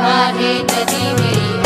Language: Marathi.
माझे नदी